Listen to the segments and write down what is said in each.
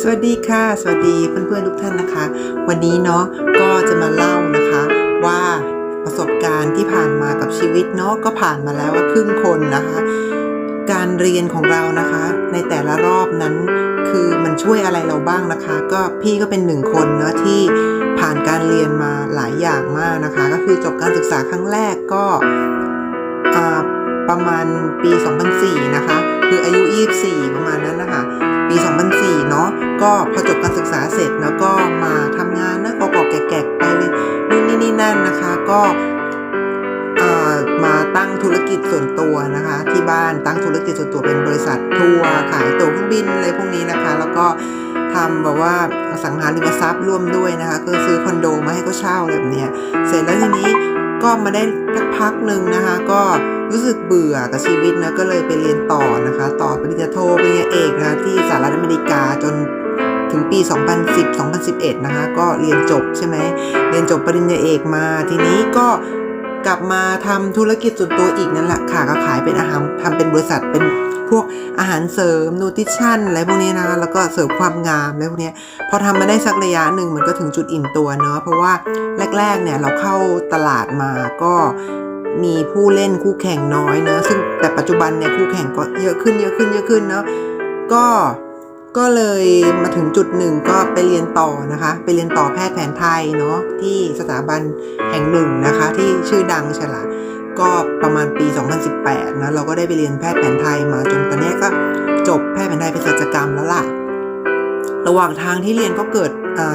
สวัสดีค่ะ สวัสดีเพื่อนๆทุกท่านนะคะ วันนี้เนาะก็จะมาเล่านะคะว่าประสบการณ์ที่ผ่านมากับชีวิตเนาะก็ผ่านมาแล้วว่าครึ่งคนนะคะ การเรียนของเรานะคะ ในแต่ละรอบนั้นคือมันช่วยอะไรเราบ้างนะคะ ก็พี่ก็เป็นหนึ่งคนเนาะที่ผ่านการเรียนมาหลายอย่างมากนะคะ ก็คือจบการศึกษาครั้งแรกก็ ประมาณปี 2004 นะคะ คืออายุ 24 ประมาณนั้นนะคะ ปี 2004 เนาะก็พอจบการศึกษาเสร็จแล้วก็มาทำงานนะกอกแกกๆไปเลยนู่นนี่นี่นั่นนะคะก็มาตั้งธุรกิจส่วนตัวนะคะ ที่บ้านตั้งธุรกิจส่วนตัวเป็นบริษัททัวร์ขายตั๋วเครื่องบินอะไรพวกนี้นะคะ แล้วก็ทำแบบว่าอสังหาริมทรัพย์ร่วมด้วยนะคะก็ซื้อคอนโดมาให้เขาเช่าอะไรแบบเนี้ยเสร็จแล้วทีนี้ก็มาได้สักพักหนึ่งนะคะก็ รู้สึกเบื่อกับชีวิตนะก็เลยไปเรียนต่อนะคะ ต่อปริญญาโทปริญญาเอกนะคะที่สหรัฐอเมริกาจนถึงปี 2010-2011 นะคะ ก็เรียนจบใช่ไหมเรียนจบปริญญาเอกมา ทีนี้ก็กลับมาทำธุรกิจส่วนตัวอีกนั่นแหละค่ะก็ขายเป็นอาหารทำเป็นบริษัทเป็นพวกอาหารเสริมนูทิชั่นอะไรพวกนี้นะคะแล้วก็เสริมความงามอะไรพวกนี้พอทำมาได้สักระยะหนึ่งมันก็ถึงจุดอิ่มตัวเนาะเพราะว่าแรกๆเนี่ยเราเข้าตลาดมาก็ มีผู้เล่นคู่แข่งน้อยเนอะซึ่งแต่ปัจจุบันเนี่ยคู่แข่งก็เยอะขึ้นเยอะขึ้นเยอะขึ้นเนาะก็ก็เลยมาถึงจุดหนึ่งก็ไปเรียนต่อนะคะ ไปเรียนต่อแพทย์แผนไทยเนาะที่สถาบันแห่งหนึ่งนะคะ ที่ชื่อดังใช่ละก็ประมาณปี 2018 นะ เราก็ได้ไปเรียนแพทย์แผนไทยมาจนตอนนี้ก็จบแพทย์แผนไทยเภสัชกรรมแล้วล่ะ ระหว่างทางที่เรียนก็เกิด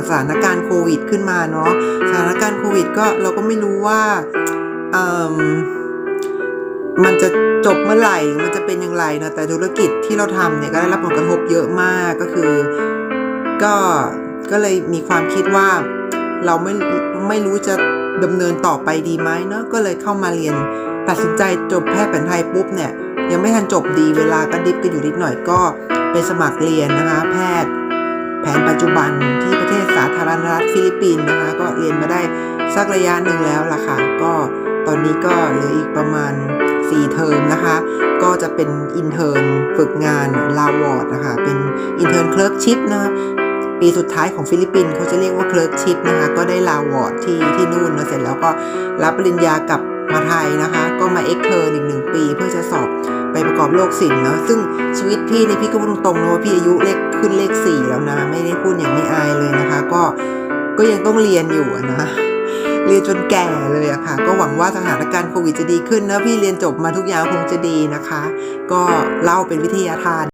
สถานการณ์โควิดขึ้นมาเนาะสถานการณ์โควิดก็เราก็ไม่รู้ว่า มมันจะจบเมื่อไหร่ มันจะเป็นอย่างไรนะ แต่ธุรกิจที่เราทำเนี่ยก็ได้รับผลกระทบเยอะมากก็คือ ก็ก็เลยมีความคิดว่าเราไม่ไม่รู้จะดำเนินต่อไปดีไหมเนาะก็เลยเข้ามาเรียนตัดสินใจจบแพทย์แผนไทยปุ๊บเนี่ยยังไม่ทันจบดีเวลาก็ดิบก็อยู่นิดหน่อยก็ไปสมัครเรียนนะคะ แพทย์แผนปัจจุบันที่ประเทศสาธารณรัฐฟิลิปปินส์นะคะ ก็เรียนมาได้สักระยะหนึ่งแล้วล่ะค่ะก็ ตอนนี้ก็เหลืออีกประมาณ 4 เทอมนะคะ ก็จะเป็นอินเทอร์นฝึกงานลาวอร์ดนะคะ เป็นอินเทอร์นเคลิร์กชิพนะคะปีสุดท้ายของฟิลิปปินส์เขาจะเรียกว่าเคลิร์กชิพนะคะ ก็ได้ลาวอร์ดที่ที่นู่นนะเสร็จแล้วก็รับปริญญากลับมาไทยนะคะ ก็มาเอ็กเทอร์นอีกหนึ่งปี เพื่อจะสอบไปประกอบโลกศิลป์เนาะซึ่งชีวิตพี่ในยพี่ก็พูดตรงๆนะว่าพี่อายุเลขขึ้นเลขสี่แล้วนะ ไม่ได้พูดอย่างไม่อายเลยนะคะ ก็ก็ยังต้องเรียนอยู่นะ เรียนจนแก่เลยอะค่ะ ก็หวังว่าสถานการณ์โควิดจะดีขึ้นนะพี่เรียนจบมาทุกอย่างคงจะดีนะคะ ก็เล่าเป็นวิทยาทาน